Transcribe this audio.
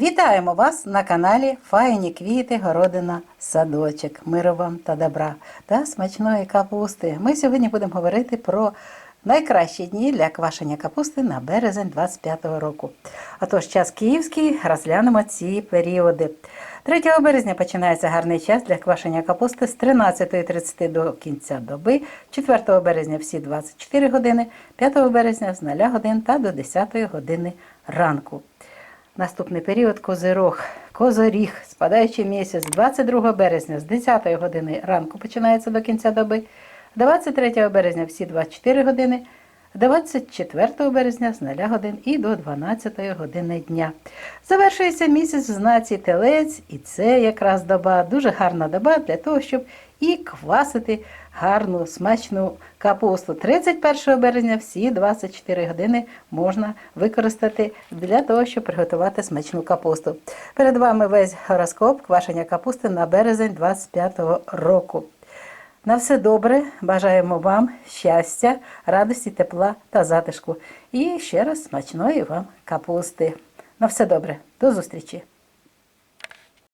Вітаємо вас на каналі Файні квіти, городина, садочок. Миру вам та добра та смачної капусти. Ми сьогодні будемо говорити про найкращі дні для квашення капусти на березень 25-го року. Отож, час київський, розглянемо ці періоди. 3 березня починається гарний час для квашення капусти з 13.30 до кінця доби, 4 березня всі 24 години, 5 березня з 0 годин та до 10 години ранку. Наступний період козирог, козоріг, спадаючий місяць 22 березня з 10 години ранку починається до кінця доби, 23 березня всі 24 години, 24 березня з 0 годин і до 12 години дня. Завершується місяць в знаці телець, і це якраз доба, дуже гарна доба для того, щоб і квасити гарну смачну капусту. 31 березня всі 24 години можна використати для того, щоб приготувати смачну капусту. Перед вами весь гороскоп квашення капусти на березень 25 року. На все добре, бажаємо вам щастя, радості, тепла та затишку. І ще раз смачної вам капусти. На все добре, до зустрічі!